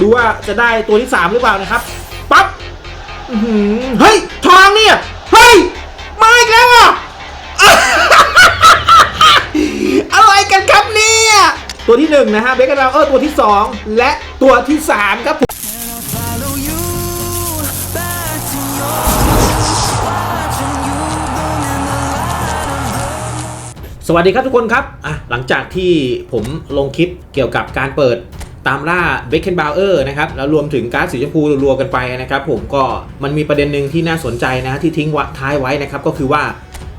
ดูว่าจะได้ตัวที่ 3 หรือเปล่านะครับปั๊บเฮ้ย ทองเนี่ย เฮ้ย มาอีกแล้วอะอะไรกันครับเนี่ย ตัวที่หนึ่งนะฮะเบคแอนด์เออตัวที่สองและตัวที่สามครับผมสวัสดีครับทุกคนครับอะหลังจากที่ผมลงคลิปเกี่ยวกับการเปิด ตามล่าเบคเคนบาวเออร์นะครับแล้วรวมถึงการ์ดสีชมพูรัวๆกันไปนะครับผมก็มันมีประเด็นหนึ่งที่น่าสนใจนะที่ทิ้งท้ายไว้นะครับก็คือว่า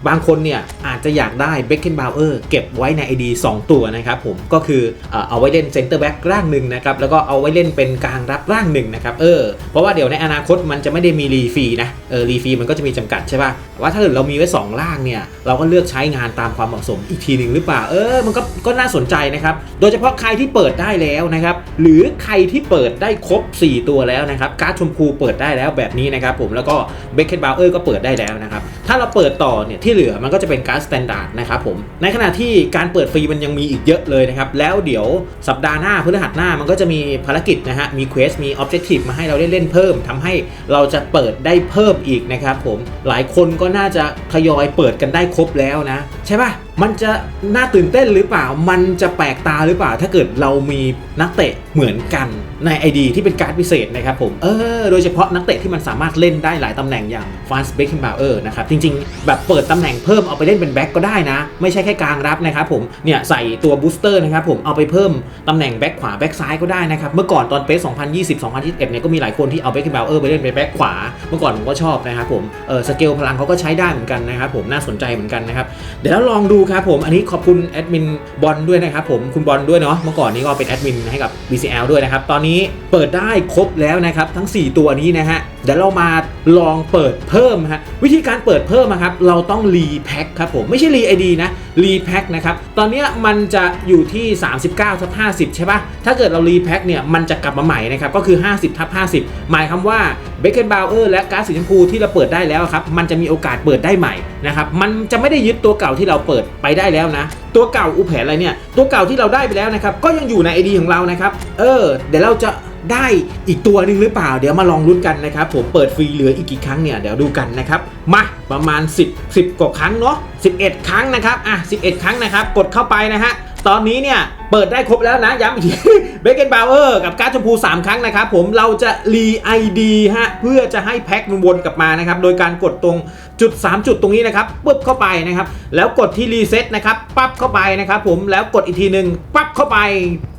บางคนเนี่ยอาจจะอยากได้เบคเคนบาวเออร์เก็บไว้ใน ID 2 ตัวนะครับผมก็คือเอาไว้เล่นเซนเตอร์แบ็กร่างหนึ่งนะครับแล้วก็เอาไว้เล่นเป็นกลางรับร่างหนึ่งนะครับเออเพราะว่าเดี๋ยวในอนาคตมันจะไม่ได้มีรีฟีนะเออรีฟีมันก็จะมีจำกัดใช่ป่ะว่าถ้าเกิดเรามีไว้สองร่างเนี่ยเราก็เลือกใช้งานตามความเหมาะสมอีกทีหนึ่งหรือเปล่าเออมันก็ก็น่าสนใจนะครับโดยเฉพาะใครที่เปิดได้แล้วนะครับหรือใครที่เปิดได้ครบ 4 ตัวแล้วนะครับการ์ดชมพูเปิดได้แล้วแบบนี้นะครับผมแล้วก็เบคเคนบาวเออร์ก็เปิดได้แล้วนะครับถ้าเราเปิดต่อเนี่ยที่เหลือมันก็จะเป็นการ์ดสแตนดาร์ดนะครับผม ในขณะที่การเปิดฟรีมันยังมีอีกเยอะเลยนะครับ แล้วเดี๋ยวสัปดาห์หน้าพฤหัสหน้ามันก็จะมีภารกิจนะฮะ มีเควส มีออบเจกตีฟมาให้เราได้เล่นเพิ่มทำให้เราจะเปิดได้เพิ่มอีกนะครับผม หลายคนก็น่าจะทยอยเปิดกันได้ครบแล้วนะ ใช่ป่ะมันจะน่าตื่นเต้นหรือเปล่า มันจะแปลกตาหรือเปล่า ถ้าเกิดเรามีนักเตะเหมือนกันใน ID ที่เป็นการ์ดพิเศษนะครับผม เออ โดยเฉพาะนักเตะที่มันสามารถเล่นได้หลายตำแหน่งอย่างฟานส์เบคเ n นบาเออร์นะครับ จริงๆ แบบเปิดตำแหน่งเพิ่มเอาไปเล่นเป็นแบ็กก็ได้นะ ไม่ใช่แค่กลางรับนะครับผม เนี่ยใส่ตัวบูสเตอร์นะครับผม เอาไปเพิ่มตำแหน่งแบ็กขวาแบ็กซ้ายก็ได้นะครับ เมื่อก่อนตอนเปส2020 2021เนี่ยก็มีหลายคนที่เอาเบคเ n นบาเออร์ไปเล่นเป็นแบ็กขวา เมื่อก่อนผมก็ชอบนะครับผม เออสเกลพลังเขาก็ใช้ได้เหมือนกันนะครับผม น่าสนใจเหมือนกันนะครับ เดี๋ยวลองดูครับผม อันนี้ขอบคุณแอดมินบอลด้วยนะครับผมคุณบอลด้วยเนาะเมื่อก่อนนี้ก็เป็นแอดมินให้กับ BCL ด้วยนะครับ ตอนนี้เปิดได้ครบแล้วนะครับ ทั้ง 4 ตัวนี้นะฮะเดี๋ยวเรามาลองเปิดเพิ่มฮะวิธีการเปิดเพิ่มนะครับเราต้องรีแพ็คครับผมไม่ใช่รีไอดีนะรีแพ็คนะครับตอนนี้มันจะอยู่ที่ 39ทับ50 ใช่ปะถ้าเกิดเรารีแพ็คเนี่ยมันจะกลับมาใหม่นะครับก็คือ 50ทับ50 หมายควาว่าเบคเ n นบาวเออร์และก๊าซสีชมพูที่เราเปิดได้แล้วครับมันจะมีโอกาสเปิดได้ใหม่ นะครับมันจะไม่ได้ยึดตัวเก่าที่เราเปิดไปได้แล้วนะ ตัวเก่าอุแผนอะไรเนี่ยตัวเก่าที่เราได้ไปแล้วนะครับก็ยังอยู่ใน ID ของเรานะครับเออเดี๋ยวเราจะได้อีกตัวหนึ่งหรือเปล่า เดี๋ยวมาลองลุ้นกันนะครับ ผมเปิดฟรีเหลืออีกกี่ครั้งเนี่ยเดี๋ยวดูกันนะครับ มาประมาณ 10 10กว่าครั้งเนาะ11 ครั้งนะครับอะ11 ครั้งนะครับ กดเข้าไปนะฮะ ตอนนี้เนี่ย เปิดได้ครบแล้วนะ ย้ำอีกทีเบเกนบาวเออร์กับการ์ดชมพู 3 ครั้งนะครับ ผมเราจะรีไอดีฮะ เพื่อจะให้แพ็คมันวนกลับมานะครับ โดยการกดตรงจุด 3 จุดตรงนี้นะครับปุ๊บเข้าไปนะครับ แล้วกดที่รีเซ็ตนะครับ ปั๊บเข้าไปนะครับผมแล้วกดอีกทีหนึ่งปั๊บเข้าไป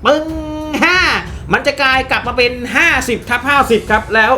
ปึ้งห้ามันจะกลายกลับมาเป็น 50ทับ50 ครับแล้ว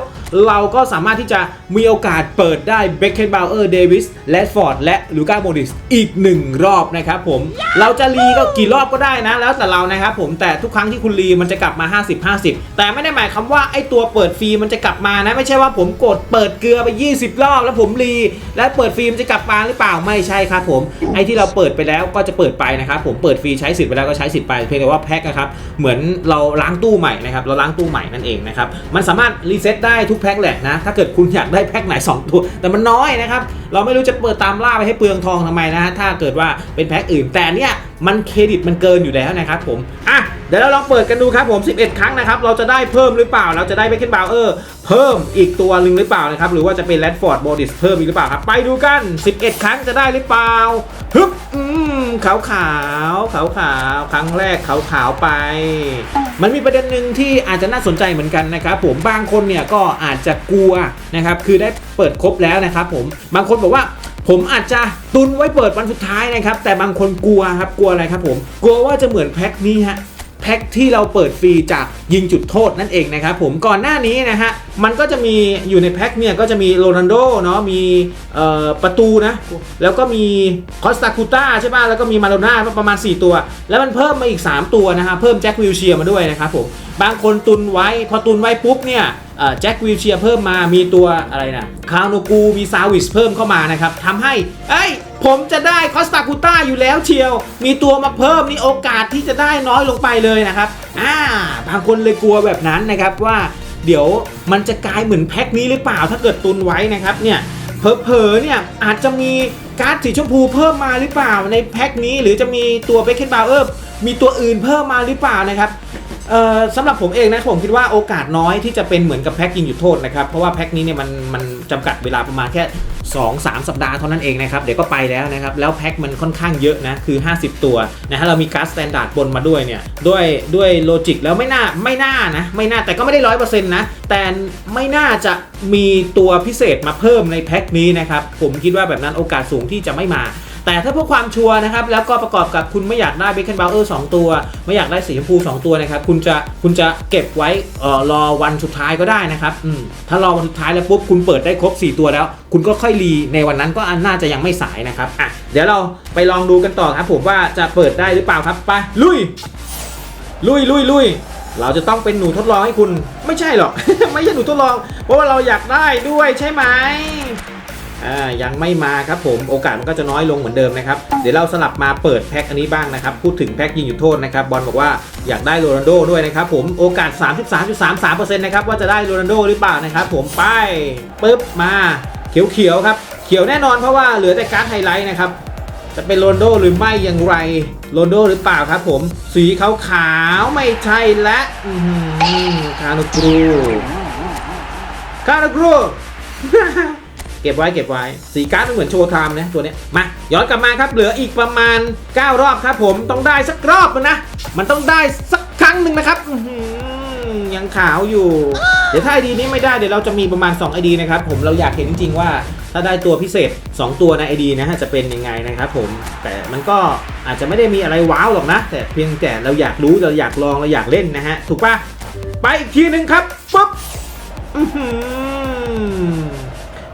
เราก็สามารถที่จะมีโอกาสเปิดได้เบคเคนบาวเออร์เดวิสแลดฟอร์ดและลูก้าโมดิสอีก 1 รอบนะครับผม เราจะรีก็กี่รอบก็ได้นะ แล้วแต่เรานะครับผมแต่ทุกครั้งที่คุณรีมันจะกลับมา 50 50 แต่ไม่ได้หมายควาว่าไอ้ตัวเปิดฟรีมันจะกลับมานะ ไม่ใช่ว่าผมกดเปิดเกลือไป 20 รอบ แล้วผมรีแล้วเปิดฟรีมันจะกลับมาหรือเปล่าไม่ใช่ครับผมไอ้ที่เราเปิดไปแล้วก็จะเปิดไปนะครับผมเปิดฟรีใช้สิทธิ์ไปแล้วก็ใช้สิทธิ์ไปเพียงแต่ว่าแพ็คนะครับเหมือนเราล้างตู้ใหม่นะครับเราล้างตู้ใหม่นั่นเองนะครับมันสามารถรีเซ็ตได้ทุกแพ็คแหละนะ ถ้าเกิดคุณอยากได้แพ็คไหน 2 ตัว แต่มันน้อยนะครับ เราไม่รู้จะเปิดตามล่าไปให้เปลืองทองทำไมนะฮะถ้าเกิดว่าเป็นแพ็คอื่นแต่เนี้ยมันเครดิตมันเกินอยู่แล้วนะครับผมอะ เดี๋ยวเราลองเปิดกันดูครับผม 11 ครั้งนะครับ เราจะได้เพิ่มหรือเปล่า เราจะได้เบคเคนบาวเออร์เพิ่มอีกตัวหนึ่งหรือเปล่านะครับ หรือว่าจะเป็นแรดฟอร์ดโบดิสเพิ่มอีกหรือเปล่าครับ ไปดูกัน 11 ครั้งจะได้หรือเปล่า ฮึบ อืม ขาวขาวขาวขาวครั้งแรกขาวขาวไป มันมีประเด็นหนึ่งที่อาจจะน่าสนใจเหมือนกันนะครับผม บางคนเนี่ยก็อาจจะกลัวนะครับ คือได้เปิดครบแล้วนะครับผม บางคนบอกว่าผมอาจจะตุนไว้เปิดวันสุดท้ายนะครับ แต่บางคนกลัวครับ กลัวอะไรครับผม กลัวว่าจะเหมือนแพ็คนี้ฮะ แพ็คที่เราเปิดฟรีจากยิงจุดโทษนั่นเองนะครับผมก่อนหน้านี้นะฮะมันก็จะมีอยู่ในแพ็คเนี่ยก็จะมีโรนันโดเนาะมีประตูนะ แล้วก็มีคอสตาคูต้าใช่ป่ะแล้วก็มีมาโลน่าประมาณ 4 ตัว แล้วมันเพิ่มมาอีก 3 ตัวนะฮะเพิ่มแจ็ควิลเชียมาด้วยนะครับผมบางคนตุนไว้พอตุนไว้ปุ๊บเนี่ย แจ็ควิลเชียเพิ่มมามีตัวอะไรนะคาวโนกูมีซาวิสเพิ่มเข้ามานะครับทำให้เอ้ยผมจะได้คอสตาคูต้าอยู่แล้วเชียว มีตัวมาเพิ่มนี่โอกาสที่จะได้น้อยลงไปเลยนะครับอ่าบางคนเลยกลัวแบบนั้นนะครับว่าเดี๋ยวมันจะกลายเหมือนแพ็คนี้หรือเปล่าถ้าเกิดตุนไว้นะครับเนี่ยเผลอๆเนี่ยอาจจะมีการ์ดสีชมพูเพิ่มมาหรือเปล่าในแพ็คนี้หรือจะมีตัวเบคเคนบาวเออร์มีตัวอื่นเพิ่มมาหรือเปล่านะครับ เอ่อสำหรับผมเองนะผมคิดว่าโอกาสน้อยที่จะเป็นเหมือนกับแพ็กยิงหยุดโทษนะครับ เพราะว่าแพ็กนี้เนี่ยมันมันจำกัดเวลาประมาณแค่ 2 3 สัปดาห์เท่านั้นเองนะครับ เดี๋ยวก็ไปแล้วนะครับ แล้วแพ็กมันค่อนข้างเยอะนะคือ 50 ตัวนะฮะเรามีการ์ดสแตนดาร์ดบนมาด้วยเนี่ยด้วยด้วยโลจิกแล้วไม่น่าไม่น่านะไม่น่าแต่ก็ไม่ได้ร้อยเปอร์เซ็นต์นะแต่ไม่น่าจะมีตัวพิเศษมาเพิ่มในแพ็กนี้นะครับผมคิดว่าแบบนั้นโอกาสสูงที่จะไม่มา แต่ถ้าเพื่อความชัวร์นะครับแล้วก็ประกอบกับคุณไม่อยากได้เบค n นบ o เออร์สตัว ไม่อยากได้สีชมพู 2 ตัวนะครับคุณจะคุณจะเก็บไว้เอ่อรอวันสุดท้ายก็ได้นะครับอืมถ้ารอวันสุดท้ายแล้วปุ๊บคุณเปิดได้ครบ 4 ตัวแล้ว คุณก็ค่อยรีในวันนั้นก็อันน่าจะยังไม่สายนะครับอะเดี๋ยวเราไปลองดูกันต่อครับผมว่าจะเปิดได้หรือเปล่าครับไปลุย ลุยลุยลุยเราจะต้องเป็นหนูทดลองให้คุณไม่ใช่หรอก ไม่ใช่หนูทดลอง เพราะว่าเราอยากได้ด้วยใช่ไหม อ่ายังไม่มาครับผมโอกาสมันก็จะน้อยลงเหมือนเดิมนะครับเดี๋ยวเราสลับมาเปิดแพ็คอันนี้บ้างนะครับพูดถึงแพ็คยิงหยุดโทษนะครับบอลบอกว่าอยากได้โรนัลโดด้วยนะครับผมโอกาส 33.33%นะครับว่าจะได้โรนัลโดหรือเปล่านะครับผมไปปึ๊บมาเขียวๆครับเขียวแน่นอนเพราะว่าเหลือแต่การ์ดไฮไลท์นะครับจะเป็นโรนลโดหรือไม่อย่างไรโรนลโดหรือเปล่าครับผม สีขาวขาวๆไม่ใช่และคานุกรูคานุกรู เก็บไว้เก็บไว้สีการ์ดมันเหมือนโชว์ไทม์นะตัวเนี้ยมาย้อนกลับมาครับเหลืออีกประมาณ 9 รอบครับผมต้องได้สักรอบนึงนะมันต้องได้สักครั้งหนึ่งนะครับยังขาวอยู่ เดี๋ยวถ้าไอดีนี้ไม่ได้เดี๋ยวเราจะมีประมาณ2ไอดีนะครับผมเราอยากเห็นจริงๆว่าถ้าได้ตัวพิเศษ 2 ตัวในไอดีนะฮะจะเป็นยังไงนะครับผมแต่มันก็อาจจะไม่ได้มีอะไรว้าวหรอกนะ แต่เพียงแต่เราอยากรู้เราอยากลองเราอยากเล่นนะฮะถูกปะไปอีกทีหนึ่งครับปุ๊บ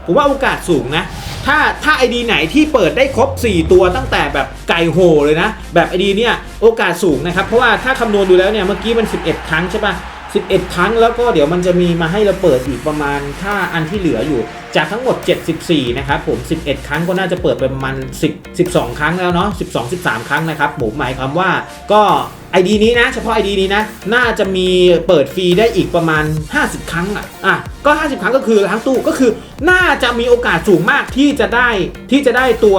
ผมว่าโอกาสสูงนะ ถ้าถ้าไอดีไหนที่เปิดได้ครบ 4 ตัวตั้งแต่แบบไก่โหเลยนะ แบบไอดีเนี่ยโอกาสสูงนะครับ เพราะว่าถ้าคำนวณดูแล้วเนี่ยเมื่อกี้มัน 11 ครั้งใช่ปะ11 ครั้งแล้วก็เดี๋ยวมันจะมีมาให้เราเปิดอีกประมาณถ้าอันที่เหลืออยู่ จากทั้งหมด 74 นะครับผม 11 ครั้งก็น่าจะเปิดไปประมาณ10 12 ครั้งแล้วเนาะ12 13 ครั้งนะครับผมหมายความว่าก็ ไอดีนี้นะ เฉพาะไอดีนี้นะ น่าจะมีเปิดฟรีได้อีกประมาณ 50 ครั้งอะอะก็ 50 ครั้งก็คือทั้งตู้ก็คือน่าจะมีโอกาสสูงมากที่จะได้ที่จะได้ตัว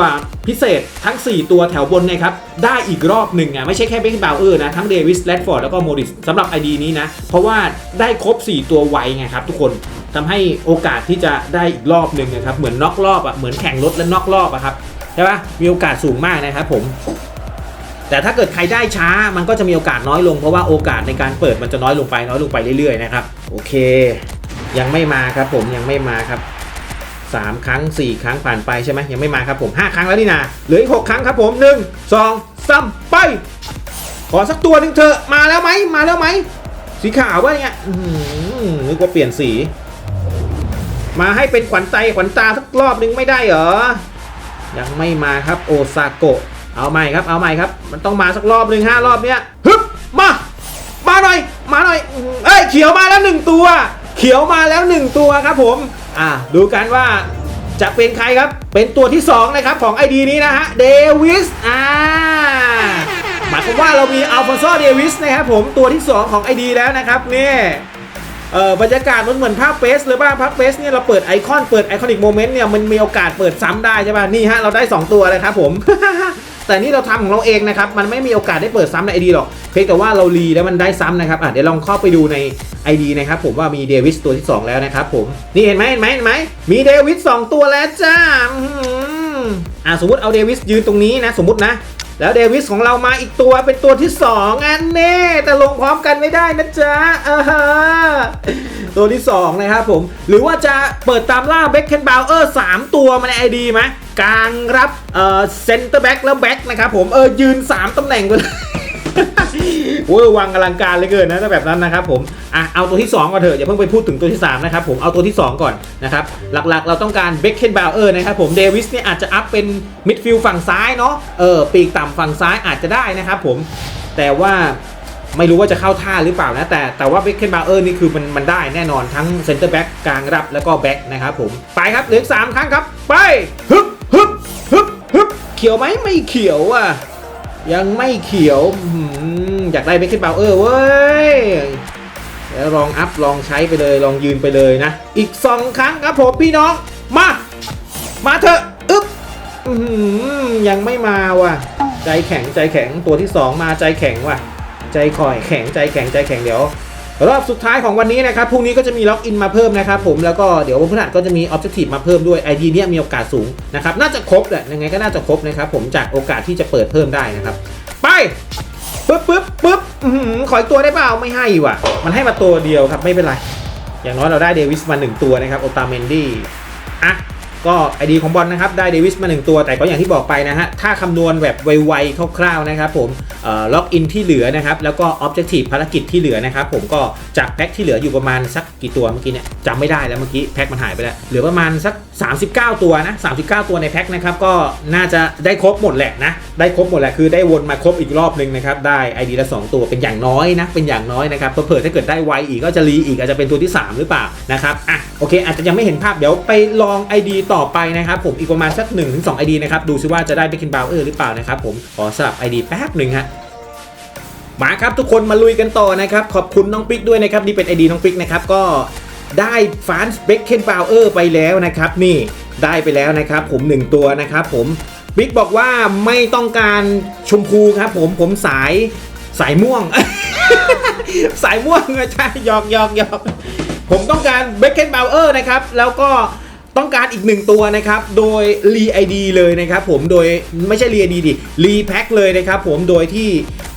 พิเศษทั้ง 4 ตัวแถวบนนะครับ ได้อีกรอบหนึ่งอะไม่ใช่แค่เบคบาวเออร์นะ ทั้งเดวิสแรดฟอร์ดแล้วก็โมริสสำหรับ ID นี้นะ เพราะว่าได้ครบ 4 ตัวไวไงครับทุกคนทำให้โอกาสที่จะได้อีกรอบหนึ่งนะครับ เหมือนน็อกรอบอะเหมือนแข่งรถและน็อกรอบอะครับใช่ปะมีโอกาสสูงมากนะครับผม แต่ถ้าเกิดใครได้ช้ามันก็จะมีโอกาสน้อยลงเพราะว่าโอกาสในการเปิดมันจะน้อยลงไปน้อยลงไปเรื่อยๆนะครับโอเค ยังไม่มาครับผมยังไม่มาครับ 3 ครั้ง 4 ครั้งผ่านไปใช่ไหมยังไม่มาครับผม 5 ครั้งแล้วนี่นาเหลืออีก6ครั้งครับผม 1 2 3 ไป ขอสักตัวหนึ่งเถอะมาแล้วไหมมาแล้วไหมสีขาววะเนี่ยนึกว่าเปลี่ยนสี มาให้เป็นขวัญใจขวัญตาสักรอบหนึงไม่ได้เหรอยังไม่มาครับโอซาโกะ เอาใหม่ครับ เอาใหม่ครับ มันต้องมาสักรอบหนึ่งห้ารอบเนี้ยฮึบมา มาหน่อย มาหน่อย เอ้ยเขียวมาแล้วหนึ่งตัว เขียวมาแล้วหนึ่งตัวครับผม อะดูกันว่าจะเป็นใครครับ เป็นตัวที่สองนะครับของไอดีนี้นะฮะ เดวิส อ่า หมายความว่าเรามีอัลฟอนโซเดวิสนะครับผม ตัวที่ 2 ของไอดีแล้วนะครับนี่เออบรรยากาศมันเหมือนภาพเฟสเลยบ้าภาพเฟสเนี่ยเราเปิดไอคอนเปิดไอคอนิกโมเมนต์เนี่ยมันมีโอกาสเปิดซ้ำได้ใช่ป่ะ นี่ฮะเราได้ 2 ตัวเลยครับผม แต่นี่เราทำของเราเองนะครับ มันไม่มีโอกาสได้เปิดซ้ำในไอดีหรอก เพียงแต่ว่าเรารีแล้วมันได้ซ้ำนะครับอะเดี๋ยวลองเข้าไปดูใน ID นะครับผมว่ามีเดวิสตัวที่ 2 แล้วนะครับผม นี่เห็นไหมเห็นไหมเห็นไหมมีเดวิส2ตัวแล้วจ้าอะสมมติเอาเดวิสยืนตรงนี้นะ สมมตินะ แล้วเดวิสของเรามาอีกตัวเป็นตัวที่ 2 อันแน่ แต่ลงพร้อมกันไม่ได้นะจ๊ะอ่าฮะตัวที่ 2 นะครับผม หรือว่าจะเปิดตามล่าเบคเคนบาวเออร์3ตัวมาในไอดีไหมกลางรับเอ่อเซนเตอร์แบ็กแล้วแบ็กนะครับผม เออยืน 3ตำแหน่งไปเลย โอ้ยวังอลังการเลยเกินนะถ้าแบบนั้นนะครับผมอะเอาตัวที่ 2ก่อนเถอะอย่าเพิ่งไปพูดถึงตัวที่ 3 นะครับผมเอาตัวที่ 2 ก่อนนะครับหลักๆ เราต้องการเบคเคนบาวเออร์นะครับผมเดวิสเนี่ยอาจจะอัพเป็นมิดฟิลด์ฝั่งซ้ายเนาะเออปีกต่ำฝั่งซ้ายอาจจะได้นะครับผมแต่ว่าไม่รู้ว่าจะเข้าท่าหรือเปล่านะ แต่แต่ว่าเบคเคนบาวเออร์นี่คือมันมันได้แน่นอนทั้งเซนเตอร์แบ็กกลางรับแล้วก็แบ็กนะครับผม ไปครับเหลือสามครั้งครับ ไปฮึบฮึบฮึบฮึบเขียวไหมไม่เขียวอะ ยังไม่เขียว อยากได้เบคเคนบาวเออเว้ยแล้วลองอัพลองใช้ไปเลยลองยืนไปเลยนะ อีกสองครั้งครับผมพี่น้อง มา มาเถอะอึ๊บยังไม่มาว่ะ ใจแข็งใจแข็งตัวที่สองมาใจแข็งว่ะ ใจคอยแข็งใจแข็งใจแข็งเดี๋ยวรอบสุดท้ายของวันนี้นะครับ พรุ่งนี้ก็จะมีล็อกอินมาเพิ่มนะครับผม แล้วก็เดี๋ยววันพฤหัสก็จะมีออบเจกตีฟมาเพิ่มด้วย ID เนี่ยมีโอกาสสูงนะครับ น่าจะครบแหละ ยังไงก็น่าจะครบนะครับผม จากโอกาสที่จะเปิดเพิ่มได้นะครับ ไป ปึ๊บปึ๊บปึ๊บขออีกตัวได้เปล่าไม่ให้ว่ะ มันให้มาตัวเดียวครับไม่เป็นไร อย่างน้อยเราได้เดวิสมาหนึ่งตัวนะครับโอตาเมนดี้อะ ก็ไอดีของบอลนะครับได้เดวิสมาหนึ่งตัว แต่ก็อย่างที่บอกไปนะฮะ ถ้าคำนวณแบบไวๆคร่าวๆนะครับผมล็อกอินที่เหลือนะครับ แล้วก็ออบเจกตีฟภารกิจที่เหลือนะครับ ผมก็จากแพ็คที่เหลืออยู่ประมาณสักกี่ตัวเมื่อกี้เนี่ยจำไม่ได้แล้วเมื่อกี้แพ็คมันหายไปแล้ว เหลือประมาณสัก 39 ตัวนะ39 ตัวในแพ็คนะครับก็น่าจะได้ครบหมดแหละนะได้ครบหมดแหละคือได้วนมาครบอีกรอบหนึ่งนะครับได้ ID ละ 2 ตัวเป็นอย่างน้อยนะเป็นอย่างน้อยนะครับเผื่อถ้าเกิดได้ไวอีกก็จะรีอีกอาจจะเป็นตัวที่ 3 หรือเปล่านะครับอะโอเค อาจจะยังไม่เห็นภาพเดี๋ยวไปลอง ID ต่อไปนะครับผมอีกประมาณสัก1-2 ID นะครับดูซิว่าจะได้เบค n นบาวเออร์หรือเปล่านะครับผมขอสลับ ID แป๊บหนึ่งฮะมาครับทุกคนมาลุยกันต่อนะครับขอบคุณน้องปิ๊กด้วยนะครับนี่เป็นไอดีน้องปิ๊กนะครับก็ได้ฟานส์เบคเคนบาวเออร์ไปแล้วนะครับนี่ได้ไปแล้วนะครับผม 1 ตัวนะครับผมปิ๊กบอกว่าไม่ต้องการชมพูครับผมผมสายสายม่วง สายม่วงใช่หยอกหยอกหยอกผมต้องการเบคเคนบาวเออร์นะครับแล้วก็ ต้องการอีกหนึ่งตัวนะครับ โดยรีไอดีเลยนะครับผมโดยไม่ใช่รีไอดีดิรีแพ็คเลยนะครับผมโดยที่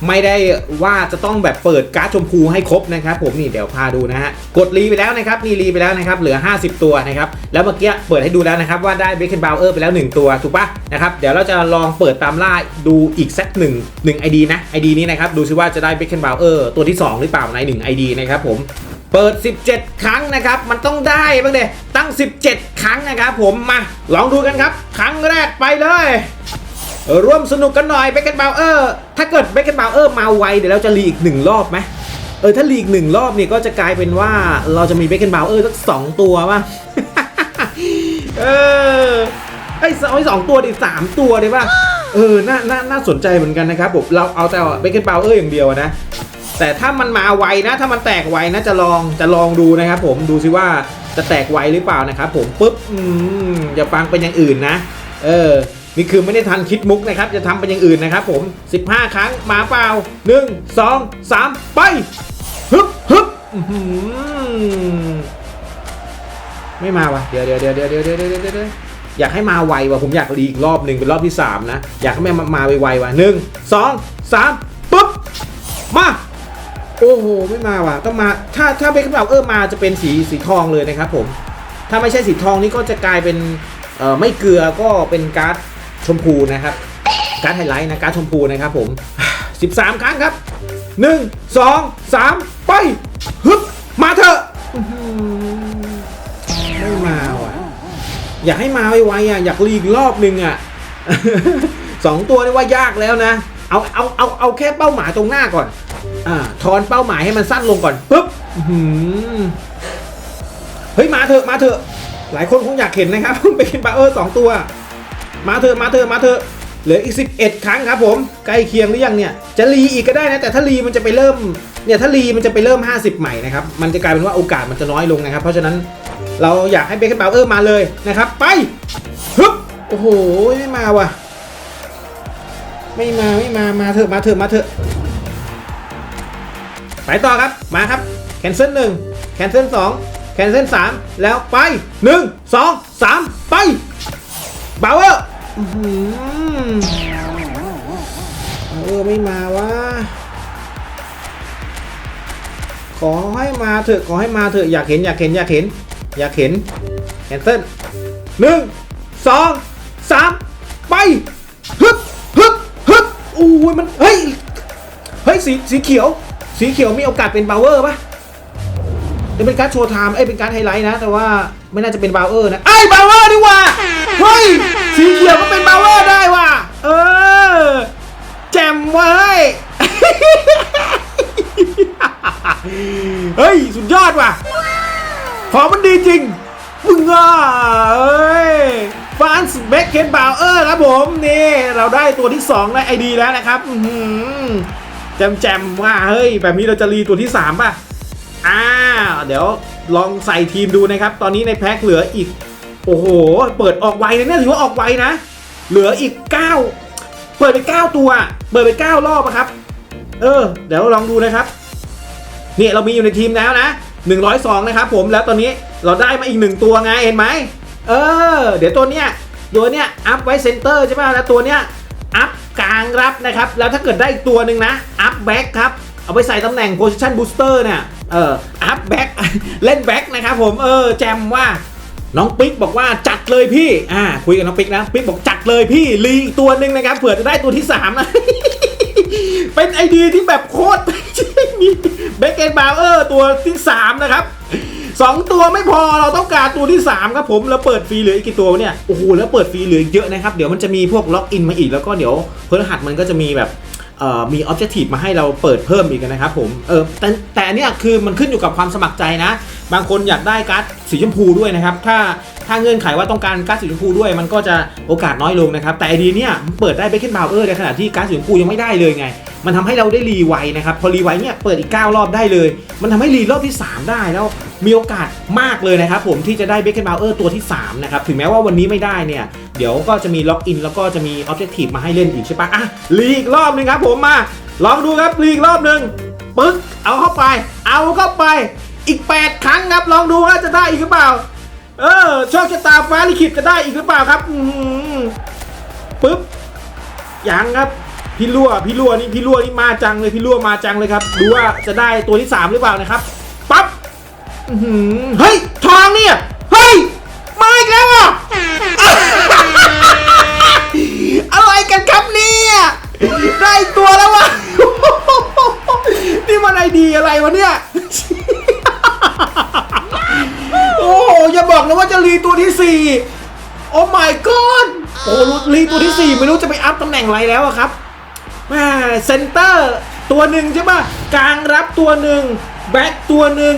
ไม่ได้ว่าจะต้องแบบเปิดการ์ดชมพูให้ครบนะครับผมนี่เดี๋ยวพาดูนะฮะกดรีไปแล้วนะครับนี่รีไปแล้วนะครับเหลือ 50 ตัวนะครับแล้วเมื่อกี้เปิดให้ดูแล้วนะครับว่าได้เบคเคนบาวเออร์ไปแล้ว 1 ตัวถูกปะนะครับเดี๋ยวเราจะลองเปิดตามล่าดูอีกสักหนึ่งหนึ่งไอดีนะไอดีนี้นะครับดูซิว่าจะได้เบคเคนบาวเออร์ตัวที่ 2 หรือเปล่าใน1 ID นะครับผม เปิด 17 ครั้งนะครับ มันต้องได้บ้างเดตั้ง 17 ครั้งนะครับผมมาลองดูกันครับ ครั้งแรกไปเลย ร่วมสนุกกันหน่อยเบคเกนบาวเออร์ถ้าเกิดเบคเกนบาวเออร์มาไวเดี๋ยวเราจะรีอีกหนึ่งรอบไหมเออถ้ารีอีกหนึ่งรอบเนี่ยก็จะกลายเป็นว่าเราจะมีเบคเกนบาวเออร์สักสองตัวป่ะเออไอ้สองสองตัวดิสามตัวดิป่ะเออน่าน่าน่าสนใจเหมือนกันนะครับผมเราเอาแต่เบคเกนบาวเออร์อย่างเดียวนะ แต่ถ้ามันมาไวนะ ถ้ามันแตกไวนะจะลองจะลองดูนะครับ ผมดูซิว่าจะแตกไวหรือเปล่านะครับผมปุ๊บอืมอย่าฟังเป็นอย่างอื่นนะ เออนี่คือไม่ได้ทันคิดมุกนะครับ จะทำเป็นอย่างอื่นนะครับ ผม 15 ครั้งมาเปล่า 1 2 3 ไปฮึบฮึบอื้อหือไม่มาวะเดี๋ยวเดี๋ยวเดี๋ยวเดี๋ยวเดี๋ยวเดี๋ยวเดี๋ยวเดี๋ยวอยากให้มาไววะผมอยากรีอีกรอบหนึ่งเป็นรอบที่ 3 นะ อยากให้มันมาไวๆวะหนึ่งสองสามปุ๊บ มา โอ้โหไม่มาว่ะต้องมาถ้าถ้าเบคแอนเออมาจะเป็นสีสีทองเลยนะครับผมถ้าไม่ใช่สีทองนี่ก็จะกลายเป็นเอ่อไม่เกลือก็เป็นการ์ดชมพูนะครับ การ์ดไฮไลท์นะการ์ดชมพูนะครับผม 13 ครั้งครับ 1 2 3 ไปฮึบมาเถอะไม่มาว่ะอยากให้มาไวๆอะอยากรีอีกรอบนึงอะสองตัวนี่ว่ายากแล้วนะ เอาเอาเอาเอาแค่เป้าหมายตรงหน้าก่อน อ่าทอนเป้าหมายให้มันสั้นลงก่อนปุ๊บเฮ้ยมาเถอะมาเถอะ หลายคนคงอยากเห็นนะครับเป็นบาเออร์สองตัว มาเถอะมาเถอะมาเถอะเหลืออีก 11 ครั้งครับผมใกล้เคียงหรือยังเนี่ยจะรีอีกก็ได้นะแต่ถ้ารีมันจะไปเริ่มเนี่ยถ้ารีมันจะไปเริ่ม 50 ใหม่นะครับมันจะกลายเป็นว่าโอกาสมันจะน้อยลงนะครับ เพราะฉะนั้นเราอยากให้เบคเกอร์บาเออร์มาเลยนะครับไปฮึบโอ้โหไม่มาว่ะ ไม่มาไม่มามาเถอะมาเถอะมาเถอะ ไปต่อครับ มาครับ แคนเซิลหนึ่งแคนเซิลสองแคนเซิลสามแล้วไปหนึ่งสองสามไปบาวเวอร์เออไม่มาวะขอให้มาเถอะขอให้มาเถอะอยากเห็นอยากเห็นอยากเห็นอยากเห็นแคนเซิลหนึ่งสองสามไปฮึบฮึบฮึบอู้ยมันเฮ้ยเฮ้ยสีสีเขียว สีเขียวมีโอกาสเป็นบาวเวอร์ปะเดี๋ยเป็นการดโชว์ไทม์เอ้ยเป็นการดไฮไลท์นะ แต่ว่าไม่น่าจะเป็นบาวเวอร์นะไอ้บาวเวอร์ดีกว่าเฮ้ยสีเขียวก็เป็นบาวเวอร์ได้ว่ะเออแจ่มเว้เฮ้ยสุดยอดว่ะของมันดีจริงมึงอะเอ้ยฟานส์เบคเคนบาวเออร์ครับผมนี่เราได้ตัวที่2ในไอดีแล้วนะครับ แจมแจมๆว่าเฮ้ยแบบนี้เราจะรีตัวที่ 3 ป่ะ อ่า เดี๋ยวลองใส่ทีมดูนะครับ ตอนนี้ในแพ็คเหลืออีก โอ้โห เปิดออกไวนะเนี่ยถือว่าออกไวนะ เหลืออีก 9 เปิดไป 9 ตัว เปิดไป 9 รอบอะครับ เออ เดี๋ยวลองดูนะครับ เนี่ยเรามีอยู่ในทีมแล้วนะ 102 นะครับผมแล้วตอนนี้เราได้มาอีกหนึ่งตัวไงเห็นไหมเออ เดี๋ยวตัวเนี้ยตัวเนี้ยอัพไว้เซนเตอร์ใช่ป่ะแล้วตัวเนี้ย อัพกลางรับนะครับ แล้วถ้าเกิดได้อีกตัวหนึ่งนะ อัพแบ็คครับ เอาไปใส่ตำแหน่ง position booster เนี่ย เออ อัพแบ็คเล่นแบ็คนะครับผม เออ แจมว่า น้องปิ๊กบอกว่าจัดเลยพี่ อ่า คุยกับน้องปิ๊กนะ ปิ๊กบอกจัดเลยพี่ ลีอีกตัวหนึ่งนะครับ เผื่อจะได้ตัวที่3นะเป็นไอเดียที่แบบโคตรมีเบเกนบาวเออร์ตัวที่ 3 นะครับ 2 ตัวไม่พอเราต้องการตัวที่ 3 ครับผมแล้วเปิดฟรีเหลืออีกกี่ตัวเนี่ยโอ้โหแล้วเปิดฟรีเหลือเยอะนะครับเดี๋ยวมันจะมีพวกล็อกอินมาอีกแล้วก็เดี๋ยวเพื่อรหัสมันก็จะมีแบบมีออบเจกตีฟมาให้เราเปิดเพิ่มอีกนะครับผม เออแต่แต่อันเนี่ยคือมันขึ้นอยู่กับความสมัครใจนะ บางคนอยากได้การ์ดสีชมพูด้วยนะครับ ถ้า ถ้าเงื่อนไขว่าต้องการการ์ดสีชมพูด้วยมันก็จะโอกาสน้อยลงนะครับ แต่ไอเดียเนี่ยเปิดได้เบคเกนบาวเออร์ในขณะที่การ์ดสีชมพูยังไม่ได้เลยไง มันทำให้เราได้รีไวนะครับพอรีไวเนี่ยเปิดอีก 9 รอบได้เลย มันทำให้รีรอบที่ 3 ได้แล้วมีโอกาสมากเลยนะครับผมที่จะได้เบคเกนบาวเออร์ตัวที่3นะครับถึงแม้ว่าวันนี้ไม่ได้เนี่ยเดี๋ยวก็จะมีล็อกอินแล้วก็จะมีออบเจกตีฟมาให้เล่นอีกใช่ปะอะรีอีกรอบหนึงครับผมมาลองดูครับรีอีกรอบหนึ่งปึ๊กเอาเข้าไป เอาเข้าไปอีก 8 ครั้งครับลองดูว่าจะได้อีกหรือเปล่า เออโชคชะตาฟ้าลิขิตจะได้อีกหรือเปล่าครับอือหือปึ๊บยังครับ พี่ลั่วพี่ลั่วนี่พี่ลั่วนี่มาจังเลยพี่ลั่วมาจังเลยครับดูว่าจะได้ตัวที่3หรือเปล่านะครับปั๊บเฮ้ยทองเนี่ยเฮ้ยมาอีกแล้วอะอะไรกันครับเนี่ยได้ตัวแล้ววะนี่มันไอดีอะไรวะเนี่ย อ้โหอย่าบอกนะว่าจะรีตัวที่4โอ้ my god โอ้รีตัวที่4ไม่รู้จะไปอัพตำแหน่งอะไรแล้วอะครับแม่เซนเตอร์ตัวหนึ่งใช่ปะกลางรับตัวหนึ่งแบ็กตัวหนึ่ง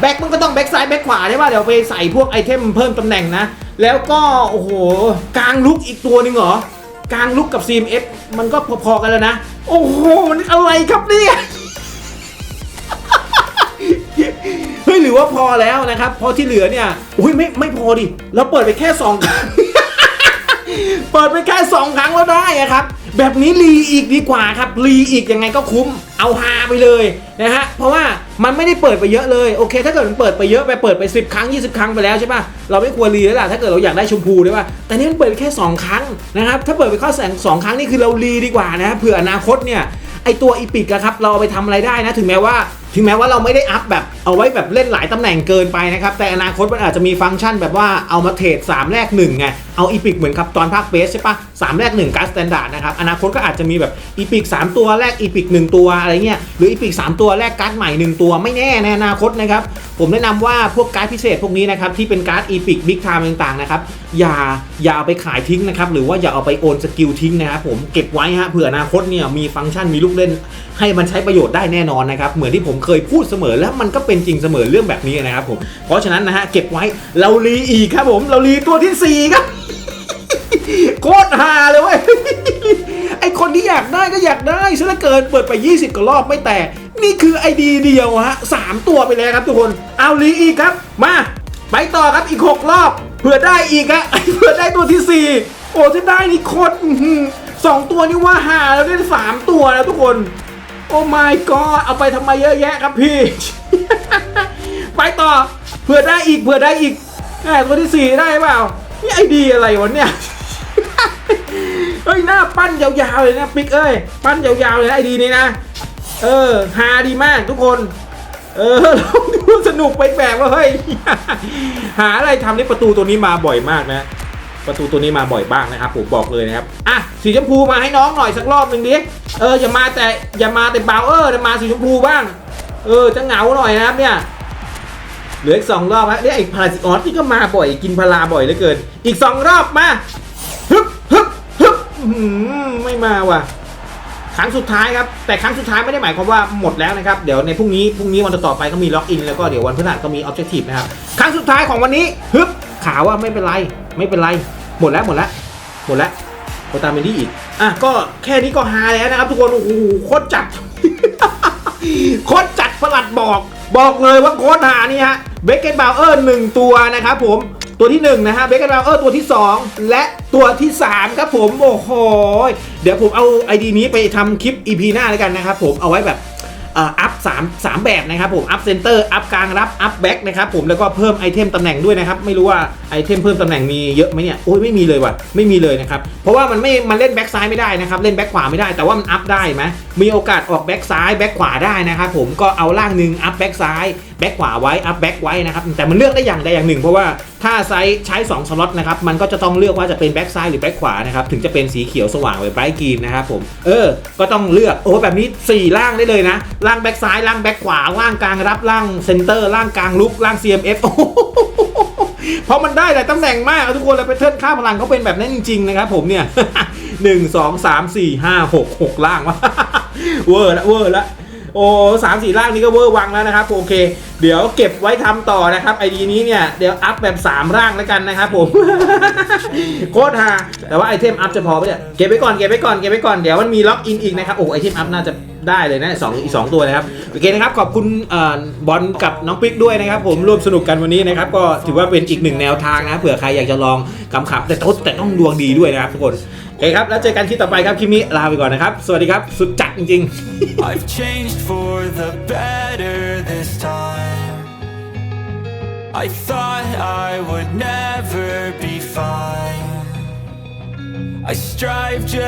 แบ็กมันก็ต้องแบ็กซ้ายแบ็กขวาใช่ป่ะเดี๋ยวไปใส่พวกไอเทมเพิ่มตำแหน่งนะ แล้วก็โอ้โหกลางลุกอีกตัวหนึ่งเหรอกลางลุกกับ CMF มันก็พอๆกันแล้วนะ โอ้โหมันอะไรครับเนี่ย หรือว่าพอแล้วนะครับ พอที่เหลือเนี่ย อุ้ยไม่ไม่พอดิ เราเปิดไปแค่สองครั้งเปิดไปแค่2ครั้งแล้วได้ครับ แบบนี้รีอีกดีกว่าครับ รีอีกยังไงก็คุ้ม เอาฮาไปเลยนะฮะ เพราะว่ามันไม่ได้เปิดไปเยอะเลย โอเค ถ้าเกิดมันเปิดไปเยอะไปเปิดไป 10 ครั้ง 20 ครั้งไปแล้วใช่ป่ะ เราไม่ควรรีแล้วล่ะ ถ้าเกิดเราอยากได้ชมพูใช่ป่ะ แต่นี่มันเปิดไปแค่ 2 ครั้งนะครับ ถ้าเปิดไปข้อแสงสองครั้งนี่คือเรารีดีกว่านะเผื่ออนาคตเนี่ย ไอตัวอีพิกอะครับ เราเอาไปทำอะไรได้นะ ถึงแม้ว่า ถึงแม้ว่าเราไม่ได้อัพแบบเอาไว้แบบเล่นหลายตำแหน่งเกินไปนะครับ แต่อนาคตมันอาจจะมีฟังก์ชันแบบว่าเอามาเทรด3แลก1ไงเอาอีพิกเหมือนครับตอนภาคเบสใช่ปะ3แลก1การ์ดสแตนดาร์ดนะครับอนาคตก็อาจจะมีแบบอีพิก3ตัวแลกอีพิก1ตัวอะไรเงี้ยหรืออีพิก3ตัวแลกการ์ดใหม่ 1 ตัวไม่แน่ในอนาคตนะครับ ผมแนะนำว่าพวกการ์ดพิเศษพวกนี้นะครับที่เป็นการ์ดอีพิกบิ๊กไทม์ต่างๆนะครับอย่าอย่าเอาไปขายทิ้งนะครับหรือว่าอย่าเอาไปโอนสกิลทิ้งนะครับผมเก็บไว้ฮะเผื่ออนาคตเนี่ยมีฟังก์ชันมีลูกเล่น ให้มันใช้ประโยชน์ได้แน่นอนนะครับเหมือนที่ผมเคยพูดเสมอแล้วมันก็เป็นจริงเสมอเรื่องแบบนี้นะครับผมเพราะฉะนั้นนะฮะเก็บไว้เรารีอีกครับผมเรารีตัวที่4ครับโคตรฮาเลยเว้ยไอคนที่อยากได้ก็อยากได้ซะเหลือเกินเปิดไป 20กว่ารอบไม่แตก นี่คือไอดีเดียวฮะสามตัวไปแล้วครับทุกคน เอารีอีกครับ มา ไปต่อครับอีก 6 รอบ เผื่อได้อีกฮะเผื่อได้ตัวที่ 4 โอ้จะได้นี่โคตรสองตัวนี่ว่าหาแล้วได้สามตัวแล้วทุกคน โอ้ my god เอาไปทำไมเยอะแยะครับพี่ ไปต่อ เผื่อได้อีก เผื่อได้อีกแหมตัวที่สี่ได้เปล่า นี่ไอดีอะไรวะเนี่ยเฮ้ยหน้าปั้นยาวๆเลยนะ ปิ๊กเอ้ย ปั้นยาวๆเลยไอดีนี้นะ เออฮาดีมากทุกคน เออลองดูสนุกไปแบบว่าเฮ้ยหาอะไรทำนี่ประตูตัวนี้มาบ่อยมากนะ ประตูตัวนี้มาบ่อยบ้างนะครับผมบอกเลยนะครับอะสีชมพูมาให้น้องหน่อยสักรอบหนึ่งดิเอออย่ามาแต่อย่ามาแต่เบาเออร์นะมาสีชมพูบ้าง เออจะเหงาหน่อยนะครับเนี่ยเหลืออีกสองรอบฮะเนี่ยไอ้พาราซิออสนี่ก็มาบ่อยกินพาราบ่อยเหลือเกิน อีกสองรอบมาฮึบฮึบฮึบไม่มาว่ะ ครั้งสุดท้ายครับแต่ครั้งสุดท้ายไม่ได้หมายความว่าหมดแล้วนะครับเดี๋ยวในพรุ่งนี้พรุ่งนี้วันต่อไปก็มีล็อกอินแล้วก็เดี๋ยววันพฤหัสก็มีออบเจกตีฟนะครับครั้งสุดท้ายของวันนี้ฮึบข่าวว่าไม่เป็นไรไม่เป็นไรหมดแล้วหมดแล้วหมดแล้วโคตามเมนดี้อีกอะก็แค่นี้ก็ฮาแล้วนะครับ ทุกคนโอ้โหโคตรจัดโคตรจัดประหลัดบอก บอกเลยว่าโคตรหานี่ฮะเบเกนบาวเออร์หนึ่งตัวนะครับผม ตัวที่1นะฮะเบคแอนบาเออร์ตัวที่ 2 และตัวที่ 3 ครับผมโอ้โหเดี๋ยวผมเอา ID นี้ไปทำคลิป EP หน้าแล้วกันนะครับผมเอาไว้แบบอัพสามสามแบบนะครับผม อัพเซนเตอร์ อัพกลางรับ อัพแบ็กนะครับผม แล้วก็เพิ่มไอเทมตำแหน่งด้วยนะครับ ไม่รู้ว่าไอเทมเพิ่มตำแหน่งมีเยอะไหมเนี่ย โอ้ยไม่มีเลยว่ะ ไม่มีเลยนะครับ เพราะว่ามันไม่ มันเล่นแบ็กซ้ายไม่ได้นะครับ เล่นแบ็กขวาไม่ได้ แต่ว่ามันอัพได้ไหมมีโอกาสออกแบ็กซ้าย แบ็กขวาได้นะครับผม ก็เอาล่างหนึ่งอัพแบ็กซ้าย แบ็กขวาไว้อัพแบ็กไว้นะครับแต่มันเลือกได้อย่างใดอย่างหนึ่ง เพราะว่าถ้าไซส์ใช้2สล็อตนะครับมันก็จะต้องเลือกว่าจะเป็นแบ็กซ้ายหรือแบ็กขวานะครับถึงจะเป็นสีเขียวสว่างหรือไบรท์กรีนนะครับผมเออ ก็ต้องเลือกโอ้แบบนี้สี่ล่างได้เลยนะล่างแบ็กซ้ายล่างแบ็กขวาล่างกลางรับล่างเซนเตอร์ล่างกลางลุกล่าง CMF โอ้เพราะมันได้หลายตำแหน่งมากทุกคนเลยไปเทิร์นค่าพลังเขาเป็นแบบนั้นจริงๆนะครับผมเนี่ยหนึ่งสองสามสี่ห้าหกหกล่างวะเวอร์ละเวอร์ละ โอ้สามสี่ล่างนี้ก็เวอร์วังแล้วนะครับโอเค เดี๋ยวเก็บไว้ทำต่อนะครับไอดีนี้เนี่ยเดี๋ยวอัพแบบ3ร่างแล้วกันนะครับผมโคตรฮาแต่ว่าไอเทมอัพจะพอปะเนี่ยเก็บไว้ก่อนเก็บไว้ก่อนเก็บไว้ก่อนเดี๋ยวมันมีล็อกอินอีกนะครับโอ้ไอเทมอัพน่าจะได้เลยนะสองอีกสองตัวนะครับโอเคนะครับขอบคุณบอลกับน้องปิ๊กด้วยนะครับ ผมร่วมสนุกกันวันนี้นะครับก็ถือว่าเป็นอีกหนึ่งแนวทางนะเผื่อใครอยากจะลองกำขำๆแต่ต้องแต่ต้องดวงดีด้วยนะครับทุกคน เคครับ แล้วเจอกันคลิปต่อไปครับคลิปนี้ลาไปก่อนนะครับ สวัสดีครับ สุดจัดจริงๆ I've changed for the better this time. I thought I would never be fine. I strive just